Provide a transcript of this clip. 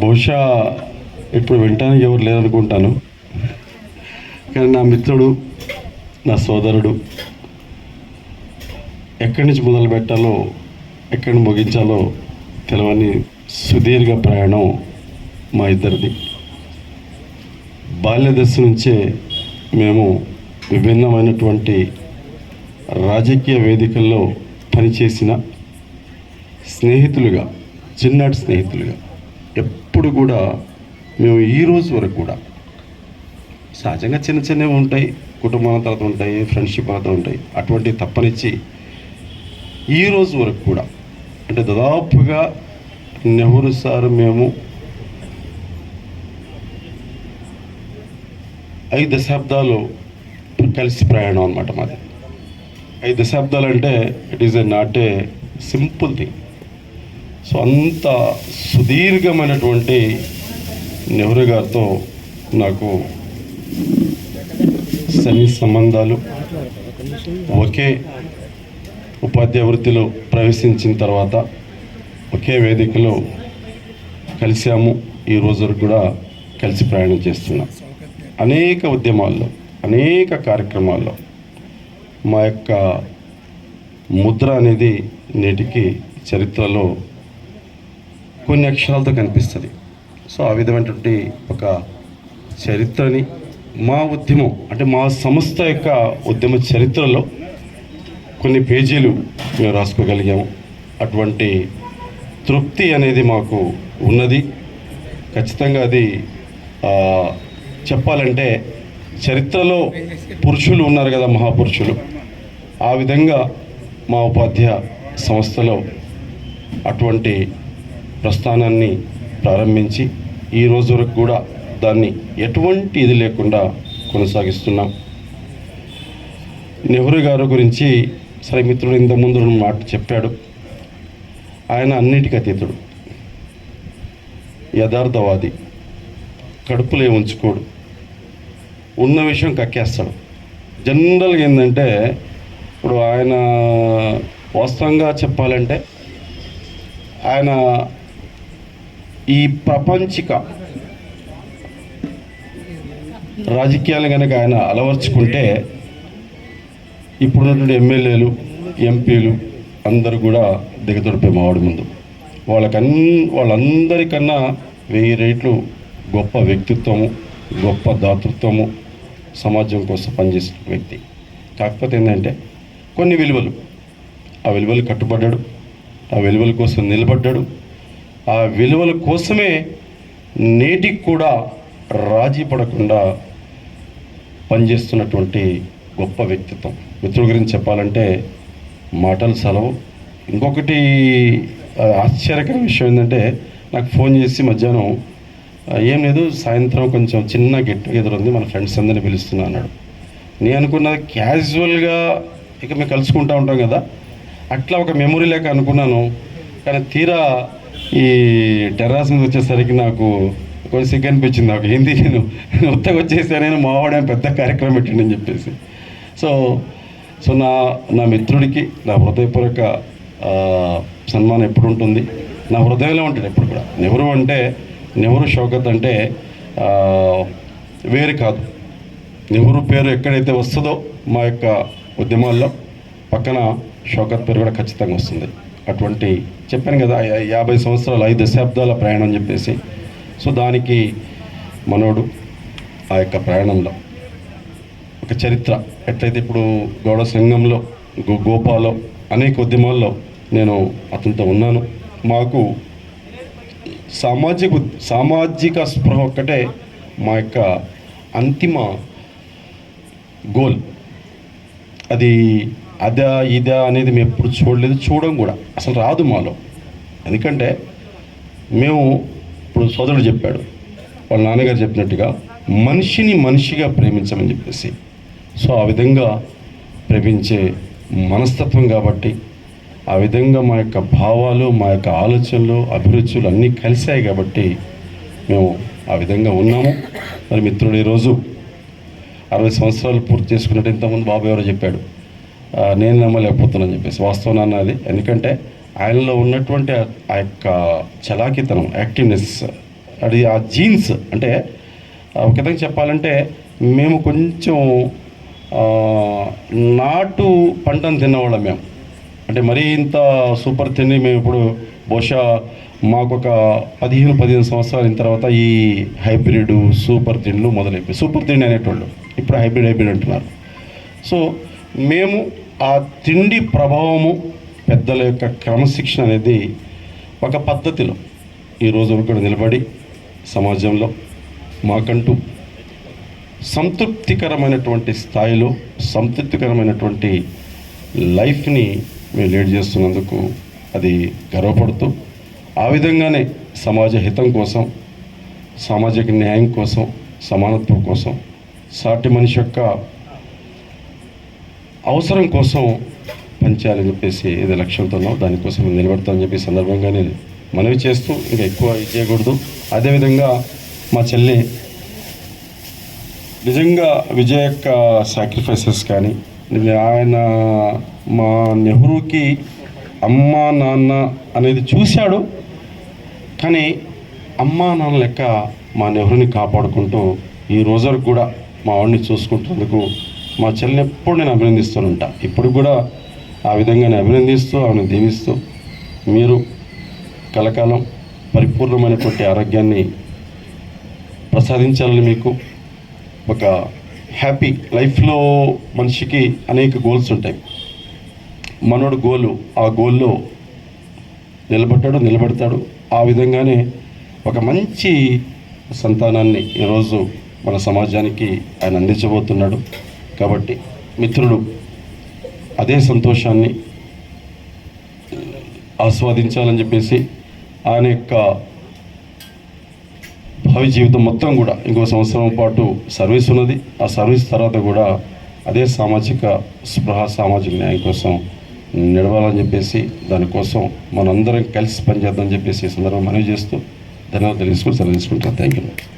బహుశా ఇప్పుడు వింటానికి ఎవరు లేరనుకుంటాను. కానీ నా మిత్రుడు నా సోదరుడు. ఎక్కడి నుంచి మొదలు పెట్టాలో ఎక్కడిని ముగించాలో తెలవని సుదీర్ఘ ప్రయాణం మా ఇద్దరిది. బాల్య దశ నుంచే మేము విభిన్నమైనటువంటి రాజకీయ వేదికల్లో పనిచేసిన స్నేహితులుగా చిన్నటి స్నేహితులుగా ఎప్పుడు కూడా మేము ఈ రోజు వరకు కూడా సహజంగా చిన్న చిన్నవి ఉంటాయి కుటుంబం తర్వాత ఉంటాయి ఫ్రెండ్షిప్ తర్వాత ఉంటాయి. అటువంటి తప్పనిచ్చి ఈ రోజు వరకు కూడా అంటే దాదాపుగా నెహ్రూ సార్ మేము ఐదు దశాబ్దాలు కలిసి ప్రయాణం అనమాట మాది. ఐదు దశాబ్దాలు అంటే it is a not a simple thing so అంత సుదీర్ఘమైనటువంటి నెహ్రూ గారితో నాకు సన్ని సంబంధాలు ఒకే ఉపాధ్యాయ వృత్తిలో ప్రవేశించిన తర్వాత ఒకే వేదికలో కలిసాము ఈ రోజు వరకు కూడా కలిసి ప్రయాణం చేస్తున్నాం. అనేక ఉద్యమాల్లో అనేక కార్యక్రమాల్లో మా యొక్క ముద్ర అనేది నేటికి చరిత్రలో కొన్ని అక్షరాలతో కనిపిస్తుంది. సో ఆ విధమైనటువంటి ఒక చరిత్రని మా ఉద్యమం అంటే మా సంస్థ యొక్క ఉద్యమ చరిత్రలో కొన్ని పేజీలు మేము రాసుకోగలిగాము. అటువంటి తృప్తి అనేది మాకు ఉన్నది. ఖచ్చితంగా అది చెప్పాలంటే చరిత్రలో పురుషులు ఉన్నారు కదా మహాపురుషులు. ఆ విధంగా మా ఉపాధ్యాయ సంస్థలో అటువంటి ప్రస్థానాన్ని ప్రారంభించి ఈ రోజు వరకు కూడా దాన్ని ఎటువంటి ఇది లేకుండా కొనసాగిస్తున్నాం. నెహ్రూ గారు గురించి సరే మిత్రుడు ఇంత ముందు మాట చెప్పాడు. ఆయన అన్నిటికీ అతీతుడు యథార్థవాది. కడుపులో ఉంచుకోడు. ఉన్న విషయం కక్కేస్తాడు. జనరల్గా ఏంటంటే ఇప్పుడు ఆయన వాస్తవంగా చెప్పాలంటే ఆయన ఈ ప్రపంచిక రాజకీయాలు కనుక ఆయన అలవర్చుకుంటే ఇప్పుడున్నటువంటి ఎమ్మెల్యేలు ఎంపీలు అందరూ కూడా దిగదొడిపే మావాడి ముందు. వాళ్ళకన్ వాళ్ళందరికన్నా వెయ్యి రేట్లు గొప్ప వ్యక్తిత్వము గొప్ప దాతృత్వము సమాజం కోసం పనిచేసిన వ్యక్తి. కాకపోతే ఏంటంటే కొన్ని విలువలు. ఆ విలువలు కట్టుబడ్డాడు ఆ విలువల కోసం నిలబడ్డాడు. ఆ విలువల కోసమే నేటికి కూడా రాజీ పడకుండా పనిచేస్తున్నటువంటి గొప్ప వ్యక్తిత్వం. మిత్రుల గురించి చెప్పాలంటే మాటలు సెలవు. ఇంకొకటి ఆశ్చర్యకరమైన ఆశ్చర్యకర విషయం ఏంటంటే నాకు ఫోన్ చేసి మధ్యాహ్నం ఏం లేదు సాయంత్రం కొంచెం చిన్న గెట్ టుగెదర్ ఉంది మన ఫ్రెండ్స్ అందరిని పిలుస్తున్నా అన్నాడు. నేను అనుకున్నది క్యాజువల్గా ఇక మేము కలుసుకుంటూ ఉంటాం కదా అట్లా ఒక మెమొరీ లేక అనుకున్నాను. కానీ తీరా ఈ టెర్రాస్ మీద వచ్చేసరికి నాకు కొంచెం సిగ్గు అనిపించింది నాకు. ఏంది? నేను ఉత్తగా వచ్చేసానని మావాడే పెద్ద కార్యక్రమం పెట్టిండని చెప్పేసి. సో సో నా నా మిత్రుడికి నా హృదయపూర్వక సన్మానం ఎప్పుడు ఉంటుంది? నా హృదయంలో ఉంటాడు ఎప్పుడు కూడా. నెహ్రూ అంటే నెహ్రూ షౌకత్ అంటే వేరు కాదు. నెహ్రూ పేరు ఎక్కడైతే వస్తుందో మా యొక్క ఉద్యమాల్లో పక్కన షౌకత్ పేరు కూడా ఖచ్చితంగా వస్తుంది. అటువంటి చెప్పాను కదా యాభై సంవత్సరాలు ఐదు దశాబ్దాల ప్రయాణం చెప్పేసి. సో దానికి మనోడు ఆ యొక్క ప్రయాణంలో ఒక చరిత్ర. ఎట్లయితే ఇప్పుడు గౌడ సంఘంలో గో గోపాలో అనేక ఉద్యమాల్లో నేను అతనితో ఉన్నాను. మాకు సామాజిక సామాజిక స్పృహ ఒక్కటే మా యొక్క అంతిమ గోల్. అది అదా ఇదా అనేది మేము ఎప్పుడు చూడలేదు. చూడడం కూడా. అసలు రాదు మాలో. ఎందుకంటే మేము సోదరుడు చెప్పాడు. వాళ్ళ నాన్నగారు చెప్పినట్టుగా మనిషిని మనిషిగా ప్రేమించమని చెప్పేసి. సో ఆ విధంగా ప్రేమించే మనస్తత్వం కాబట్టి ఆ విధంగా మా యొక్క భావాలు మా యొక్క ఆలోచనలు అభిరుచులు అన్నీ కలిశాయి కాబట్టి మేము ఆ విధంగా ఉన్నాము. మరి మిత్రుడు ఈరోజు అరవై సంవత్సరాలు పూర్తి చేసుకున్నట్టు ఇంతకుముందు బాబు ఎవరో చెప్పాడు. నేను నమ్మలేకపోతున్నాను చెప్పేసి. వాస్తవం అన్నది ఎందుకంటే ఆయనలో ఉన్నటువంటి ఆ- యొక్క చలాకితనం యాక్టివ్నెస్ అది ఆ జీన్స్ అంటే ఒక విధంగా చెప్పాలంటే మేము కొంచెం నాటు పంటను తిన్నవాళ్ళం మేము. అంటే మరీ ఇంత సూపర్ తిండి మేము ఇప్పుడు బహుశా మాకు ఒక పదిహేను పదిహేను సంవత్సరాల తర్వాత ఈ హైబ్రిడ్ సూపర్ తిండ్లు మొదలైపోయి సూపర్ తిండి అనేటోళ్ళు ఇప్పుడు హైబ్రిడ్ హైబ్రిడ్ అంటున్నారు. సో మేము ఆ తిండి ప్రభావము పెద్దల యొక్క క్రమశిక్షణ అనేది ఒక పద్ధతిలో ఈ రోజు కూడా నిలబడి సమాజంలో మాకంటూ సంతృప్తికరమైనటువంటి స్థాయిలో సంతృప్తికరమైనటువంటి లైఫ్ని మేము లీడ్ చేస్తున్నందుకు అది గర్వపడుతూ ఆ విధంగానే సమాజ హితం కోసం సామాజిక న్యాయం కోసం సమానత్వం కోసం సాటి మనిషి యొక్క అవసరం కోసం పెంచాలని చెప్పేసి ఇది లక్ష్యంతో ఉన్నాం. దానికోసం మేము నిలబడతామని చెప్పి సందర్భంగానే సందర్భంగా నేను మనవి చేస్తూ ఇంకా ఎక్కువ ఇది చేయకూడదు. అదేవిధంగా మా చెల్లి నిజంగా విజయ్ యొక్క సాక్రిఫైసెస్ కానీ ఆయన మా నెహ్రూకి అమ్మ నాన్న అనేది చూశాడు. కానీ అమ్మా నాన్న లెక్క మా నెహ్రూని కాపాడుకుంటూ ఈ రోజు వరకు కూడా మా వాడిని చూసుకుంటున్నందుకు మా చెల్లిని ఎప్పుడు నేను అభినందిస్తూ ఉంటా. ఇప్పుడు కూడా ఆ విధంగానే అభినందిస్తూ ఆమెను దీవిస్తూ మీరు కలకాలం పరిపూర్ణమైనటువంటి ఆరోగ్యాన్ని ప్రసాదించాలని మీకు ఒక హ్యాపీ లైఫ్లో మనిషికి అనేక గోల్స్ ఉంటాయి. మనోడు గోలు ఆ గోల్లో నిలబడ్డాడు నిలబడతాడు. ఆ విధంగానే ఒక మంచి సంతానాన్ని ఈరోజు మన సమాజానికి ఆయన అందించబోతున్నాడు. కాబట్టి మిత్రుడు అదే సంతోషాన్ని ఆస్వాదించాలని చెప్పేసి ఆయన యొక్క భావి జీవితం మొత్తం కూడా ఇంకో సంవత్సరం పాటు సర్వీస్ ఉన్నది. ఆ సర్వీస్ తర్వాత కూడా అదే సామాజిక స్పృహ సామాజిక న్యాయం కోసం నడవాలని చెప్పేసి దానికోసం మనందరం కలిసి పనిచేద్దామని చెప్పేసి ఈ సందర్భం మనవి చేస్తూ ధన్యవాదాలు తెలుసుకుని సెలవు తీసుకుంటాను థ్యాంక్ యూ